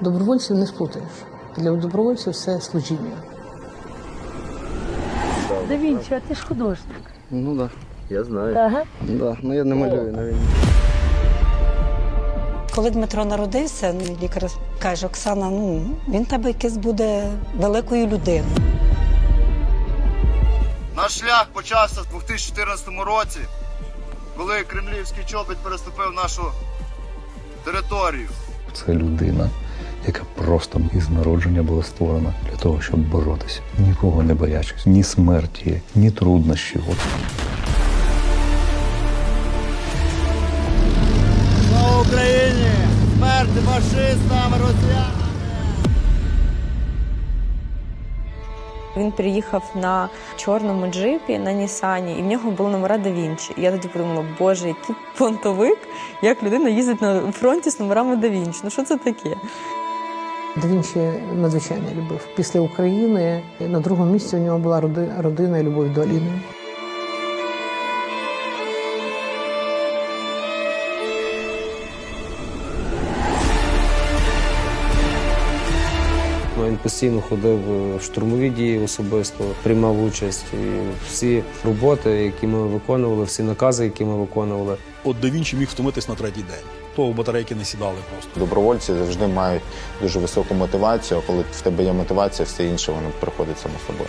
Добровольців не сплутаєш. Для добровольців все служіння. Да Вінчі, а ти ж художник. Ну так, да, я знаю. Ага. Да, ну я не малюю на війні. Коли Дмитро народився, лікар каже, Оксана, ну він тебе якийсь буде великою людиною. Наш шлях почався в 2014 році, коли кремлівський чобіт переступив нашу територію. Це людина, яка просто із народження була створена для того, щоб боротися, нікого не боячись, ні смерті, ні труднощів. Слава Україні! Смерть фашистам, росіянам! Він приїхав на чорному джипі на Нісані, і в нього були номера да Вінчі. І я тоді подумала, боже, який понтовик, як людина їздить на фронті з номерами да Вінчі. Ну що це таке? Да Вінчі надзвичайно любив. Після України на другому місці у нього була роди- родина і любов до Аліни. Він постійно ходив в штурмові дії особисто, приймав участь. І всі роботи, які ми виконували, всі накази, які ми виконували, От да Вінчі міг втомитись на третій день. То батарейки не сідали просто. Добровольці завжди мають дуже високу мотивацію. а Коли в тебе є мотивація, все інше воно приходить само собою.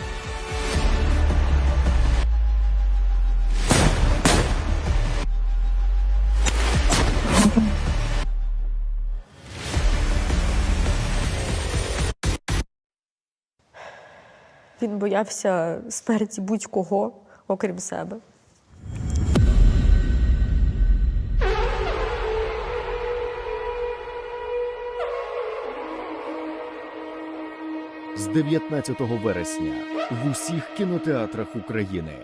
Він боявся смерті будь-кого, окрім себе. З 19 вересня в усіх кінотеатрах України.